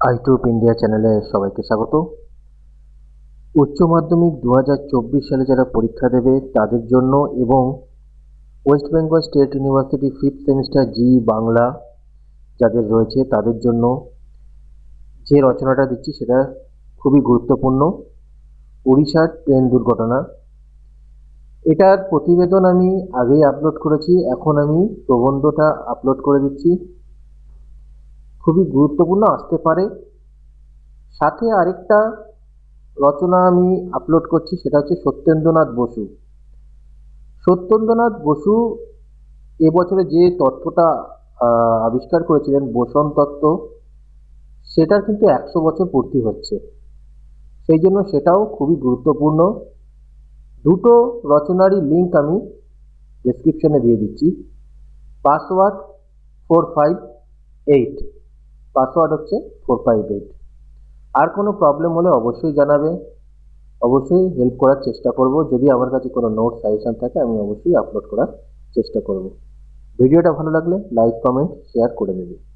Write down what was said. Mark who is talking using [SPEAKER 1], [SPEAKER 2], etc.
[SPEAKER 1] আইটিউব India চ্যানেলে সবাইকে স্বাগত। উচ্চ মাধ্যমিক দু চব্বিশ সালে যারা পরীক্ষা দেবে তাদের জন্য এবং West Bengal state university fifth semester জি বাংলা যাদের রয়েছে তাদের জন্য যে রচনাটা দিচ্ছি সেটা খুবই গুরুত্বপূর্ণ। উড়িষ্যার ট্রেন দুর্ঘটনা। এটার প্রতিবেদন আমি আগেই আপলোড করেছি, এখন আমি প্রবন্ধটা আপলোড করে দিচ্ছি। খুবই গুরুত্বপূর্ণ আসতে পারে। সাথে আরেকটা রচনা আমি আপলোড করছি, সেটা হচ্ছে সত্যেন্দ্রনাথ বসু। সত্যেন্দ্রনাথ বসু এবছরে যে তত্ত্বটা আবিষ্কার করেছিলেন, বোসন তত্ত্ব, সেটার কিন্তু একশো বছর পূর্তি হচ্ছে। সেই জন্য সেটাও খুবই গুরুত্বপূর্ণ। দুটো রচনারই লিঙ্ক আমি ডেসক্রিপশনে দিয়ে দিচ্ছি। Password four five eight password হচ্ছে ফোর ফাইভ এইট আর কোনো প্রবলেম হলে অবশ্যই জানাবে। অবশ্যই হেল্প করার চেষ্টা করব। যদি আমার কাছে কোনো নোট সাজেশান থাকে, আমি অবশ্যই আপলোড করার চেষ্টা করব। ভিডিওটা ভালো লাগলে লাইক কমেন্ট শেয়ার করে দেবে।